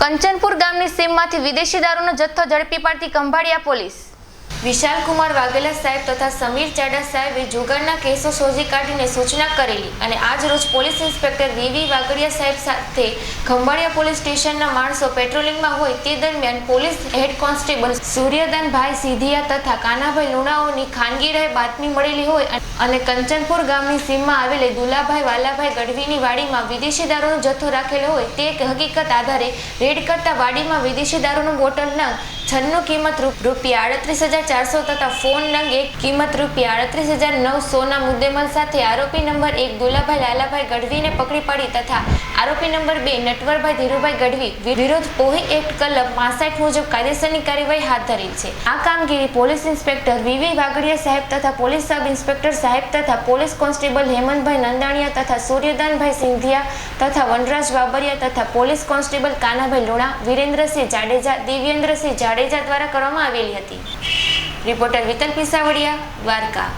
કંચનપુર ગામની સીમમાંથી વિદેશી દારૂનો જથ્થો ઝડપી પાડતી ખંભાળિયા પોલીસ. વિશાલ કુમાર વાઘેલા સાહેબ તથા સમીર ચાડા સાહેબે જુગારના કેસો શોધી કાઢીને સૂચના કરેલી અને આજ રોજ પોલીસ ઇન્સ્પેક્ટર વીવી વાઘડિયા સાહેબ સાથે ખંભાળિયા પોલીસ સ્ટેશનના માણસો પેટ્રોલિંગમાં હોય તે દરમિયાન પોલીસ હેડ કોન્સ્ટેબલ સૂર્યદાનભાઈ સિધિયા તથા કાનાભાઈ લુણાઓની ખાનગી રહે બાતમી મળેલી હોય અને કંચનપુર ગામની સીમમાં આવેલી દુલાભાઈ વાલાભાઈ ગઢવીની વાડીમાં વિદેશી દારૂનો જથ્થો રાખેલો હોય તે હકીકત આધારે રેડ કરતા વાડીમાં વિદેશી દારૂનું બોટલ નંગ છન્નું કિંમત રૂપ- રૂપિયા આડત્રીસ હજાર ચારસો તથા ફોન નંગ એક કિંમત રૂપિયા આડત્રીસ હજાર નવસોના મુદ્દેમાલ સાથે આરોપી નંબર એક દુલાભાઈ લાલાભાઈ ગઢવીને પકડી પાડી તથા આરોપી નંબર બે નટવરભાઈ ધીરુભાઈ ગઢવી વિરોધ પોહી એક્ટ કલમ પાસઠ મુજબ કાયદેસરની કાર્યવાહી હાથ ધરી છે. આ કામગીરી પોલીસ ઇન્સ્પેક્ટર વીવી વાગડિયા સાહેબ તથા પોલીસ સબ ઇન્સ્પેક્ટર સાહેબ તથા પોલીસ કોન્સ્ટેબલ હેમંતભાઈ નંદાણીયા તથા સૂર્યદાનભાઈ સિંધિયા તથા વનરાજ બાબરિયા તથા પોલીસ કોન્સ્ટેબલ કાનાભાઈ લુણા, વિરેન્દ્રસિંહ જાડેજા, દિવ્યેન્દ્રસિંહ જાડેજા દ્વારા કરવામાં આવેલી હતી. રિપોર્ટર વિતલ પિસાવડિયા દ્વારકા.